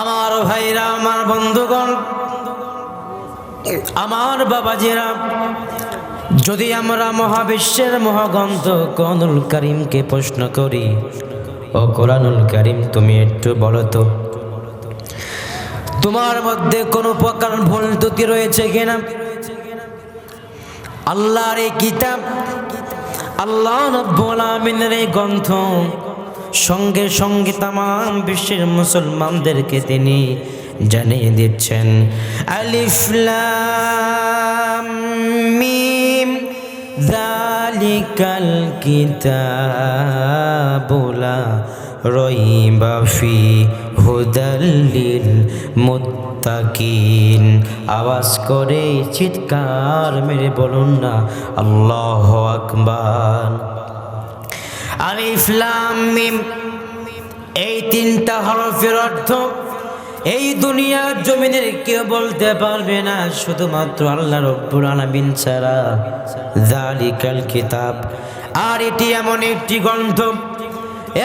আমার ভাইরা, আমার বন্ধুগণ, আমার বাবাজিরা, যদি আমরা মহাবিশ্বের মহাগ্রন্থ কোরআনুল করিমকে প্রশ্ন করি, ও কোরআনুল করিম তুমি একটু বলো তো, তোমার মধ্যে কোনো প্রকার ভুল ত্রুটি রয়েছে কিনা? আল্লাহর এই কিতাব, আল্লাহ রব্বুল আমিনের এই গ্রন্থ সঙ্গে সঙ্গে তাম বিশ্বের মুসলমানদেরকে তিনি জানিয়ে দিচ্ছেন। আলিফ লাম মিম যালিকাল কিতাবু লা রাইবা ফি হুদাল লিল মুত্তাকিন। আওয়াজ করে চিৎকার মেরে বলুন না, আল্লাহু আকবার। আলিফ লাম মিম। এই তিনটা হরফের অর্থ এই দুনিয়ার জমিনের কেউ বলতে পারবে না, শুধুমাত্র আল্লাহ রব্বুল আলামিন ছাড়া। জালিকাল কিতাব। আর এটি এমন একটি গ্রন্থ,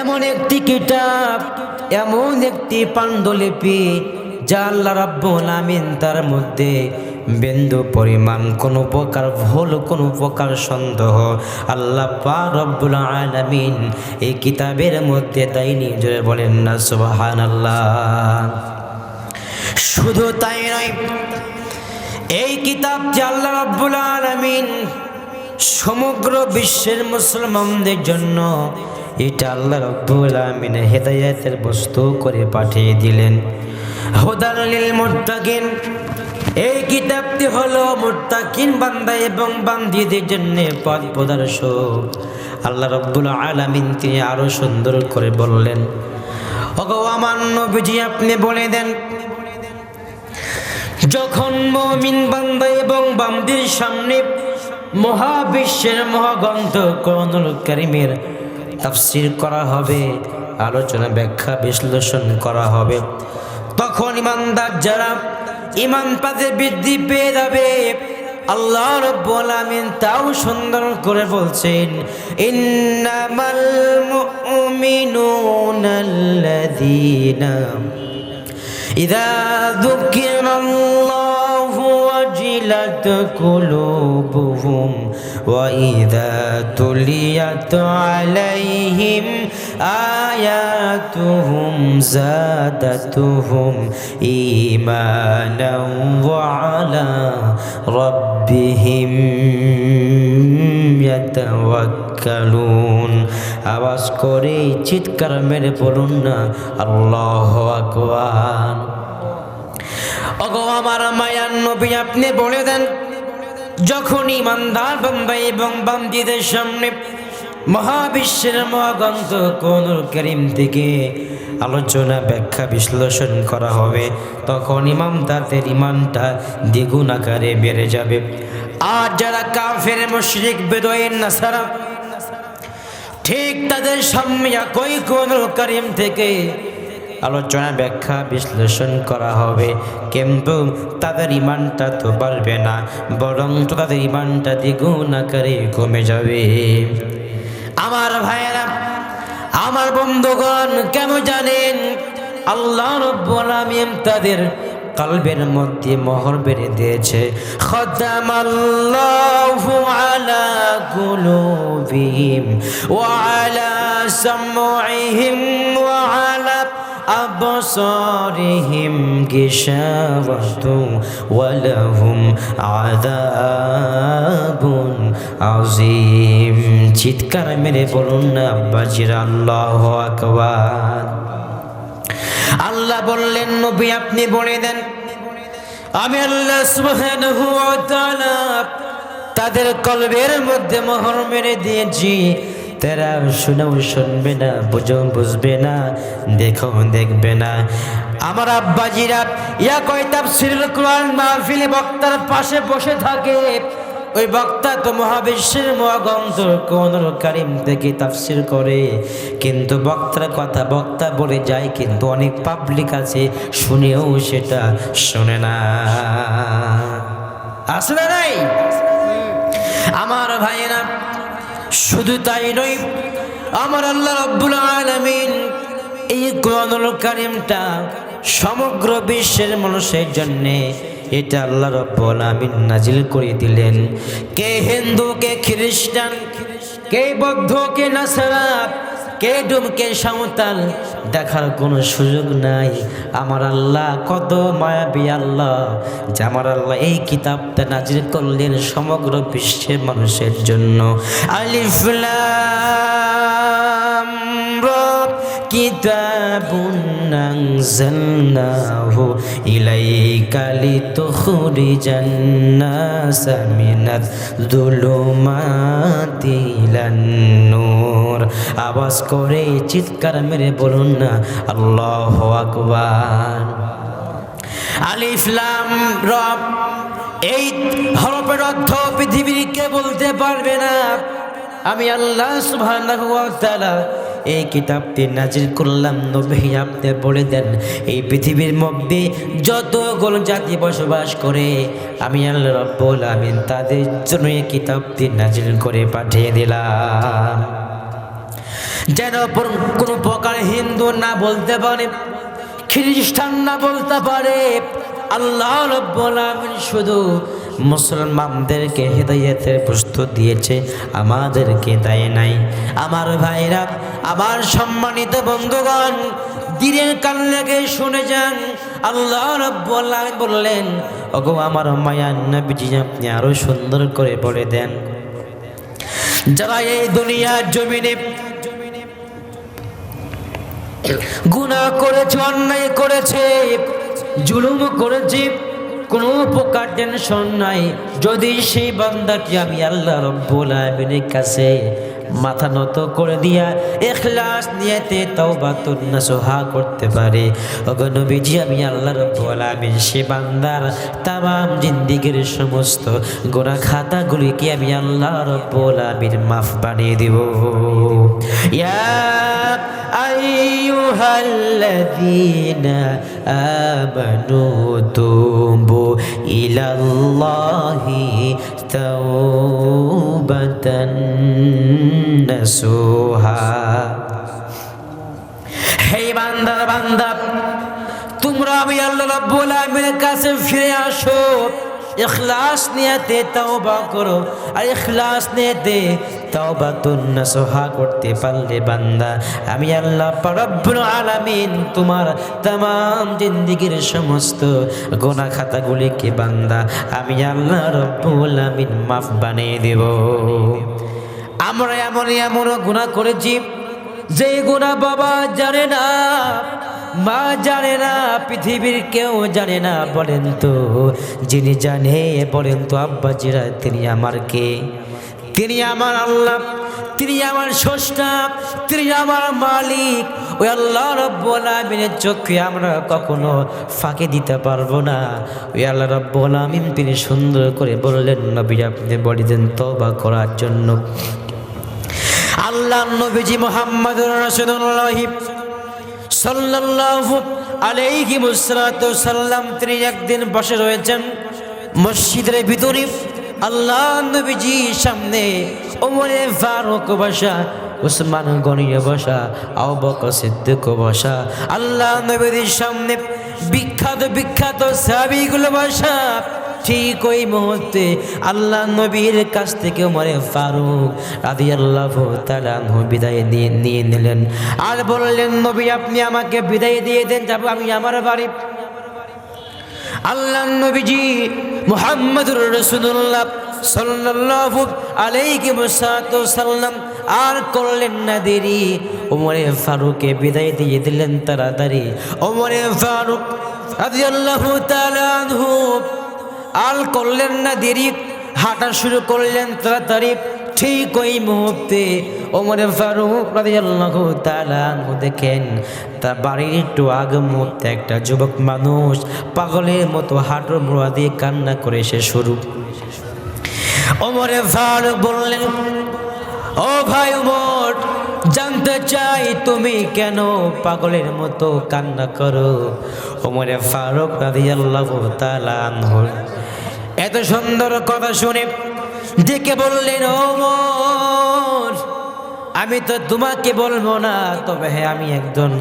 এমন একটি কিতাব, এমন একটি পাণ্ডুলিপি যা আল্লাহ রাব্বুল আমিন তার মধ্যে বিন্দু পরিমাণ, কোনো প্রকার ভুল, কোনো প্রকার সন্দেহ। আল্লাহ পা রব্বুল আলামিন এই কিতাবের মধ্যে তাই নিজে বলেন না সুবাহান আল্লাহ শুধু তাই নয়, এই কিতাব যে আল্লাহ রাব্বুল আলামিন সমগ্র বিশ্বের মুসলমানদের জন্য এটা আল্লাহ রব্বুল আমিন হেদায়াতের বস্তু করে পাঠিয়ে দিলেন। হুদাল লিল মুত্তাকিন এই কিতাবটি হলো মুত্তাকিন বান্দা এবং বান্দিদের জন্য পথ প্রদর্শক। আল্লাহ রব্বুল আলামিন তিনি আরও সুন্দর করে বললেন, ওগো আমার আপনি বলে দেন, যখন মমিন বান্দা এবং বান্দির সামনে মহাবিশ্বের মহাগ্রন্থ করণুল করিমের তাফসির করা হবে, আলোচনা ব্যাখ্যা বিশ্লেষণ করা হবে, তখন ইমানদার যারা ইমান পাতে বৃদ্ধি পেয়ে যাবে। আল্লাহ রব্বুল আমিন তাও সুন্দর করে বলছেন, ইন্নামাল মুমিনুনাল্লাযীনা ইযা যুকিরাল্লাহ وجلت قلوبهم وإذا تليت عليهم آياتهم زادتهم إيمانا وعلى ربهم يتوكلون আওয়াজ করে চিৎকার মেরে বলুন না আল্লাহ আকবার অগো আমার মায়ার নবী, আপনি বলে দেন, যখন ইমানদার বাম্বাই এবং বান্দিদের সামনে মহাবিশ্বের মহাগ্রন্থ কোন করিম থেকে আলোচনা, ব্যাখ্যা, বিশ্লেষণ করা হবে, তখন ইমামদারদের ইমানটা দ্বিগুণ আকারে বেড়ে যাবে। আর যারা কাফের, মুশরিক বেদয়ের নাসারা, ঠিক তাদের সামনে একই কোন করিম থেকে আলোচনা, ব্যাখ্যা, বিশ্লেষণ করা হবে। কিন্তু তাদের ইমানটা তো বাড়বে না, বরং তো তাদের ইমানটা দ্বিগুণ আকারে কমে যাবে। আমার ভাইয়েরা, আমার বন্ধুগণ, কেন জানেন? আল্লাহ রব্বুল তাদের কলবের মধ্যে মোহর বেড়ে দিয়েছে। খতামাল্লাহু আলা কুলুবিহিম ওয়া আলা সামউইহিম ওয়া আলা أبصارهم غشاوة ولهم عذاب عظيم চিৎকার মেরে বলুন না বাজির আল্লাহ আকবার আল্লাহ বললেন নবী আপনি বলে দেন আমি আল্লাহ সুবহানাহু ওয়া তাআলা তাদের কলবের মধ্যে মোহর মেরে দিয়েছি তারা শুনেও শুনবে না বুঝো বুঝবে না দেখো দেখবে না। আমার আব্বাজিরা, ইয়া কয় তাফসীরুল কোরআন মাহফিলে বক্তার পাশে বসে থাকে। ওই বক্তা তো মহাবিশ্বের মহাগ্রন্থ কোন কারিম থেকে তাফসির করে। কিন্তু বক্তার কথা বক্তা বলে যায়, কিন্তু অনেক পাবলিক আছে, শুনেও সেটা শোনে না। আসলে নাই? আমার ভাইয়েরা শুধু তাই নয়, আমার আল্লাহ রব্বুল আলামিন এই কোরআনুল কারিমটা সমগ্র বিশ্বের মানুষের জন্যে এটা আল্লাহ রব্বুল আমিন নাজিল করে দিলেন। কে হিন্দু, কে খ্রিস্টান, কে বৌদ্ধ, কে নাসারা কে ডুম কে সাঁওতাল দেখার কোনো সুযোগ নাই। আমার আল্লাহ কত মায়াবী আল্লাহ, যে আমার আল্লাহ এই কিতাবটা নাজিল করলেন সমগ্র বিশ্বের মানুষের জন্য। আলিফ লাম। রা كتاب أنزلناه إليك لتخرج الناس من الظلمات إلى النور আওয়াজ করে চিৎকার মেরে বলুন না আল্লাহ আকবার আলিফলাম রব এই হরফের অর্থ পৃথিবীর কে বলতে পারবে না আমি আল্লাহ সুবহানাহু ওয়া তাআলা এই কিতাবটি নাজির করলাম নবী আপনি বলে দেন, এই পৃথিবীর মধ্যে যতগুলো জাতি বসবাস করে, আমি আল্লাহ রব্বুল আমিন তাদের জন্য এই কিতাবটি নাজির করে পাঠিয়ে দিলাম। যেন কোনো প্রকার হিন্দু না বলতে পারে, খ্রিস্টান না বলতে পারে, আল্লাহ রব্বুল আমিন শুধু মুসলমানদেরকে হেদায়েতের প্রস্তুত দিয়েছে, আমাদেরকে দেয় নাই। আমার ভাইরা, আমার সম্মানিত বন্ধুগণ দিনের কান লেগে শুনে যান। আল্লাহ রব্বুল বললেন, ওগো আমার মায়ার নবীজি, আপনি আরও সুন্দর করে বলে দেন। যারা এই দুনিয়ার জমিনে গুনাহ করেছে, অন্যায় করেছে, জুলুম করেছে কোনো প্রকার টেনশন নাই। যদি সেই বান্দাটি আমি আল্লাহ রব্বুল আমিনের কাছে মাথা নত করে দিয়া এখলাস নিয়েতে তওবা তুন্নাসুহা করতে পারে ওগো নবীজি আমি আল্লাহ রব্বুল আমিন সে বান্দার তামাম জিন্দিগির সমস্ত গোনা খাতাগুলিকে আমি আল্লাহ রব্বুল আমিন মাফ বানিয়ে দিব ইয়া أيها الذين آمنوا توبوا إلى الله توبة نصوحا হে বান্দার বান্দা তোমরা আমি আল্লাহ রাব্বুল আলামিনের কাছে ফিরে আসো ইখলাস নিয়েতে তওবা করো আর ইখলাস নিয়েতে তওবা তুন্নাসুহা করতে পারলে বান্দা আমি আল্লাহ রব্বুল আলামিন তোমার तमाम জিন্দেগীর সমস্ত গোনা খাতাগুলিকে বান্দা আমি আল্লাহ রব্বুল আলামিন মাফ বানিয়ে দেব আমরা এমন এমন গুনাহ করেছি যে গুণা বাবা জানে না মা জানে না, পৃথিবীর কেউ জানে না, বলেন তো। যিনি জানে, বলেন তো, আব্বাজিরা, তিনি আমার কে? তিনি আমার আল্লাহ, তিনি আমার স্রষ্টা, তিনি আমার মালিক। ওই আল্লাহ রব্বুল চোখে আমরা কখনো ফাঁকে দিতে পারব না। ওই আল্লাহ রব্বুল আমিন তিনি সুন্দর করে বললেন, নবী আপনি দেন তবা করার জন্য। আল্লাহ নবীজি মোহাম্মদ রসুল্লাহ সাল্লাল্লাহু আলাইহি সাল্লাম তিনি একদিন বসে রয়েছেন মসজিদের ভিতরে। আল্লাহ নবীজি সামনে ওমরে ফারুক বসা, উসমান গনিয়ে বসা, আবু বকর সিদ্দিক বসা, আল্লাহ নবীর সামনে বিখ্যাত বিখ্যাত সাহাবীগুলো বসা। ঠিক ওই মুহূর্তে আল্লাহ নবীর কাছ থেকে উমরে ফারুক রাদি আল্লাহ বিদায় নিয়ে নিয়ে নিলেন। আর বললেন, নবী, আপনি আমাকে বিদায় দিয়ে দেন, যাব আমি আমার বাড়ি। আল্লাহ নবীজি মুহাম্মদুর রসুল্লাহ সাল্লাল্লাহু আলাইহি আর করলেন না দেরি। ওমরে ফারুককে বিদায় দিয়ে দিলেন তাড়াতাড়ি। ওমরে ফারুক রাদিয়াল্লাহু তাআলা আনহু আর করলেন না দেরি, হাঁটা শুরু করলেন তাড়াতাড়ি। ঠিক ওই মুহূর্তে ওমরে ফারুক রাদিয়াল্লাহু দেখেন, তার বাড়ির একটু আগে মুহূর্তে একটা যুবক মানুষ পাগলের মতো হাঁটুর মোড়া দিয়ে কান্না করে সে শুরু। ওমরে ফারুক বললেন, ও ভাই উমর জানতে চাই তুমি কেন পাগলের মতো কান্না করো? ওমরে ফারুক রাদিয়াল্লাহু তাআলা আনহু এত সুন্দর কথা শুনে ডেকে বললেন ওমর আমি তো তোমাকে বলব না, তবে হ্যাঁ আমি একজন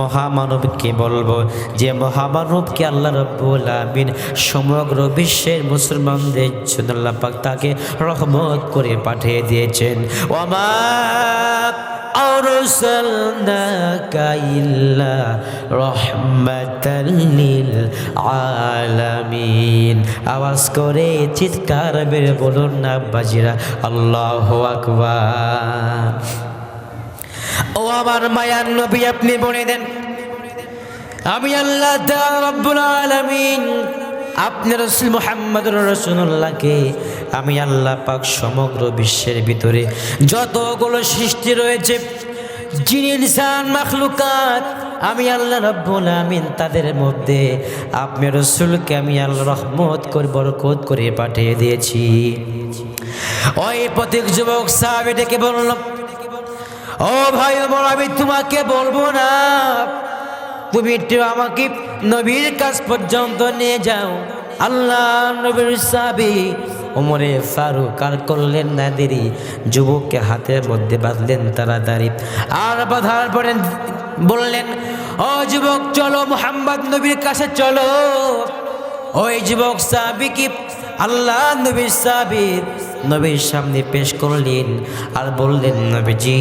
মহামানবকে বলব। যে মহামানবকে আল্লাহ রব্বুল আমিন সমগ্র বিশ্বের মুসলমানদের জন্য আল্লাহ পাক তাকে রহমত করে পাঠিয়ে দিয়েছেন। ওমা أرسلناك إلا رحمة للعالمين আওয়াজ করে চিৎকার বেড়ে বলুন না বাজিরা আল্লাহ আকবার ও আমার মায়ার নবী আপনি বলে দেন আমি আল্লাহ তাআলা রব্বুল আলামিন আপনি রসুল মোহাম্মদুর রসুল্লাহকে আমি আল্লাহ পাক সমগ্র বিশ্বের ভিতরে যতগুলো সৃষ্টি রয়েছে জিন ইনসান, মাখলুকাত, আমি আল্লাহ রব্বুল আমিন তাদের মধ্যে আপনি রসুলকে আমি আল্লাহ রহমত করে বরকত করে পাঠিয়ে দিয়েছি। ওই প্রতীক যুবক সাহাবে ডেকে বলল, ও ভাই আমার আমি তোমাকে বলব না, তুমি একটু আমাকে নবীর কাছ পর্যন্ত নিয়ে যাও। আল্লাহ নবীর সাবি ওমরে ফারুক আর করলেন না দেরি যুবককে হাতের মধ্যে বাঁধলেন তাড়াতাড়ি। আর বাঁধার পরে বললেন, ও যুবক, চলো মোহাম্মদ নবীর কাছে চলো। ওই যুবক সাবি কি আল্লাহ নবীর সাবির নবীর সামনে পেশ করলেন আর বললেন, নবীজি,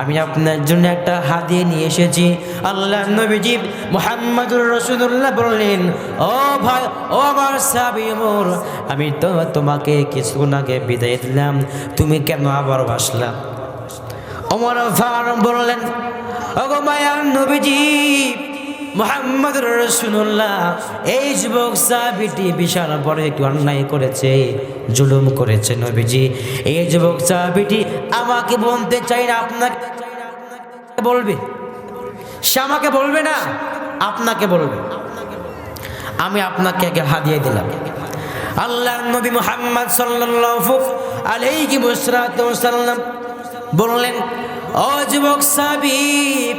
আমি আপনার জন্য একটা হাদিয়ে নিয়ে এসেছি। আল্লাহ নবীজি মোহাম্মদুর রসুল্লাহ বললেন, ও ভাই, ও আমার সাবি মোর আমি তো তোমাকে কিছুক্ষণ আগে বিদায় দিলাম, তুমি কেন আবার আসলাম অমর ফারুক বললেন, ওগো মায়ার নবীজি মোহাম্মদ রসুল্লাহ এই যুবক সাহাবিটি বিশাল বড় একটু অন্যায় করেছে, জুলুম করেছে নবীজি। এই যুবক সাহাবিটি, আমাকে বলতে চাই না আপনাকে বলবে। সে আমাকে বলবে না, আপনাকে বলবে। আমি আপনাকে আগে হাদিয়ে দিলাম। আল্লাহ নবী মোহাম্মদ সাল্লাল্লাহু আলাইহি ওয়াসাল্লাম বললেন, ও যুবক সাবিব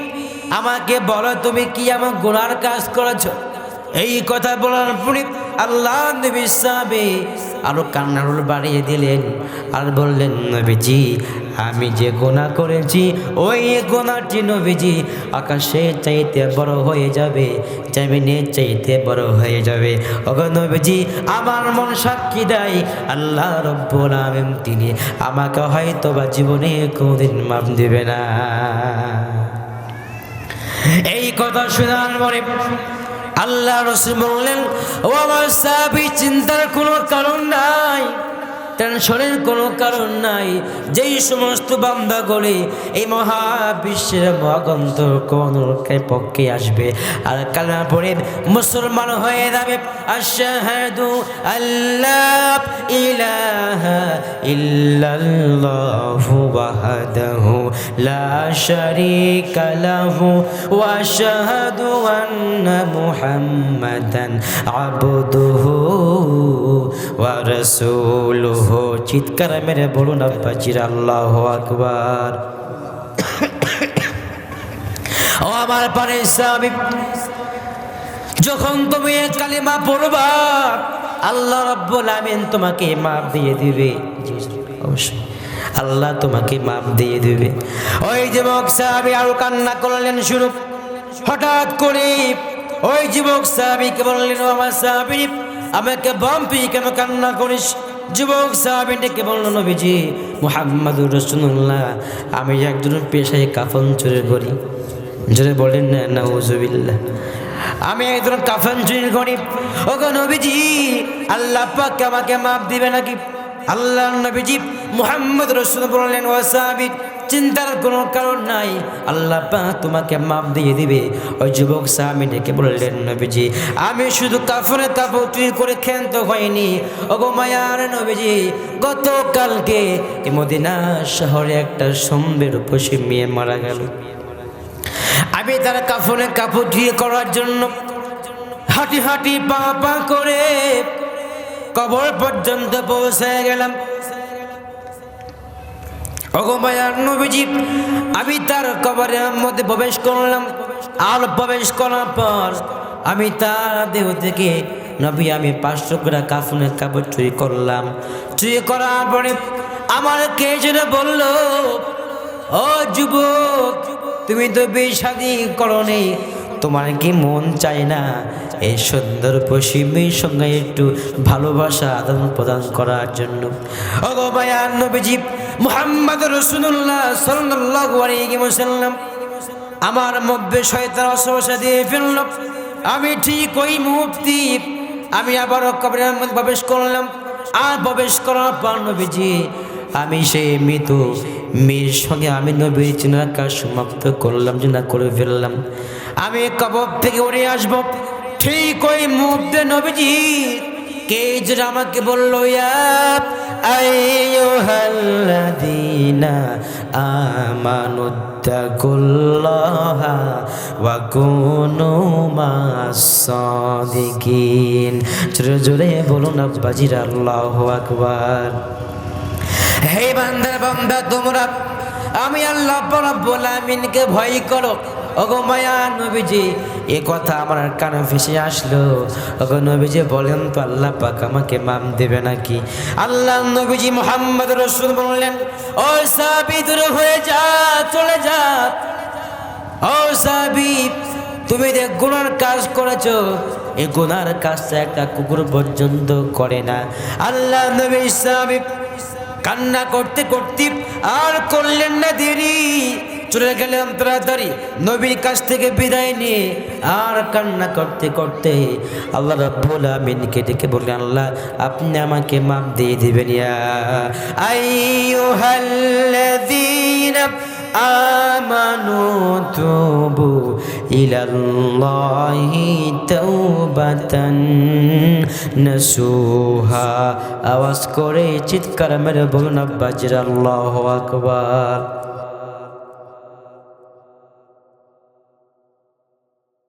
আমাকে বলো তুমি কি আমার গোনার কাজ করেছ? এই কথা বলার পরে আল্লাহ নবী সাহাবে আরও কান্নার বাড়িয়ে দিলেন আর বললেন, নবীজি, আমি যে গোনা করেছি, ওই গোনাটি নবীজি আকাশে চাইতে বড় হয়ে যাবে জমিনে চাইতে বড় হয়ে যাবে। ওগো নবীজি, আমার মন সাক্ষী দেয়, আল্লাহ রব্বুল তিনি আমাকে হয়তো বা জীবনে কোনোদিন মাপ দেবে না। এই কথা শোনার পরে আল্লাহ রসুল বললেন ও আমার সাহাবি চিন্তার কোনো কারণ নাই। টেনশনের কোনো কারণ নাই। যেই সমস্ত বান্দা গড়ে এই মহাবিশ্বের মহাগন্ত কোন পক্ষে আসবে। আর কালমা পড়ে মুসলমান হয়ে যাবে। আশহাদু আল্লাহ ইলাহা ইল্লাল্লাহু ওয়াহদাহু লা শারীকা লাহু ওয়া আশহাদু আন্না মুহাম্মাদান আবদুহু। চিৎকার মেরে বলুন আল্লাহ ও আমার যখন তুমি কালিমা পড়বা, আল্লাহ রব্বুল আমিন তোমাকে মাপ দিয়ে দিবে। অবশ্যই। আল্লাহ তোমাকে মাপ দিয়ে দিবে। ওই যুবক সাহাবি আরও কান্না করলেন শুরু। হঠাৎ করে ওই যুবক সাহাবিকে বললেন আমার সাহাবি আমাকে বাম্পি কেন কান্না করিস? যুবক সাহাবিটাকে বলল, নবীজি, মুহাম্মাদুর রসুল্লাহ আমি একজন পেশায় কাফন চুরি করি। জোরে বলেন না নাউজুবিল্লাহ আমি একজন কাফন চুরি করি। ওগো নবীজি, আল্লাহ পাক আমাকে মাপ দিবে নাকি? আল্লাহ নবীজি মুহাম্মদ রসুল বললেন, ও সাহাবি চিন্তার কোনো কারণ নাই। আল্লাহ পাক তোমাকে মাপ দিয়ে দিবে। ওই যুবক সাহাবি ডেকে বললেন, নবীজি, আমি শুধু কাফনে চুরি করে ক্ষান্ত হয়নি ওগো মায়ার নবীজি, গতকালকে মদিনা শহরে একটা সম্বের উপসী মেয়ে মারা গেল। আমি তার কাফনে কাপড় ধুয়ে করার জন্য হাঁটি হাঁটি পা পা করে কবর পর্যন্ত পৌঁছে গেলাম। অগমায়ার আমি তার কবরের মধ্যে প্রবেশ করলাম। আর প্রবেশ করার পর আমি তার দেহ থেকে নবী, আমি পাঁচশো করে কাফনের কাপড় চুরি করলাম। চুরি করার পরে আমার কে যেন বলল, ও যুবক, তুমি তো বেশাদি করনি। তোমার কি মন চায় না এই সুন্দর পশ্চিমের সঙ্গে একটু ভালোবাসা আদান প্রদান করার জন্য? ওগো মায়ার নবীজি মুহাম্মদ রসুল্লাহ ওয়াসাল্লাম আমার মধ্যে শয়তান অসবসা দিয়ে ফেলল। আমি ঠিক ওই মুহূর্তে আমি আবারও কবরের মধ্যে প্রবেশ করলাম। আর প্রবেশ করার পর নবীজি, আমি সেই মৃত মেয়ের সঙ্গে আমি নবীর চিনার কাজ সমাপ্ত করলাম যে না করে ফেললাম। আমি কবর থেকে উড়ে আসব। ঠিক ওই মুহূর্তে নবীজি, কে যেটা আমাকে বলল, ইয়া আইয়ুহাল্লাযীনা আমানুত্তাকুল্লাহা ওয়া কুনু মাস-সাদিকিন। জোরে জোরে বলুন আব্বাজির আল্লাহু আকবার। হে বান্দা বান্দা, তোমরা, আমি আল্লাহ রাব্বুল আমিনকে ভয় করো। ওগো মায়া নবীজি এ কথা আমার কানে ভেসে আসলো। ওগো নবীজি বলেন তো, আল্লাহ পাক আমাকে মাম দেবে নাকি? আল্লাহ নবীজি মোহাম্মদ রসুল বললেন, ও সাবি দূর হয়ে যা, চলে যা। ও সাবি তুমি যে গুনার কাজ করেছ এই গুনার কাজটা একটা কুকুর পর্যন্ত করে না। আল্লাহ নবী সাবি কান্না করতে করতে আর করলেন না দেরি। চলে গেলাম তাড়াতাড়ি। নবীর কাছ থেকে বিদায় নিয়ে আর কান্না করতে করতে আল্লাহ রাব্বুল আমিনকে ডেকে বললেন, আল্লাহ, আপনি আমাকে মাপ দিয়ে দিবেন আমানু তুবু ইলাল্লাহি তাওবাতান নাসুহা। আওয়াজ করে চিৎকার মেরে বলুন আব্বাজির আল্লাহু আকবার।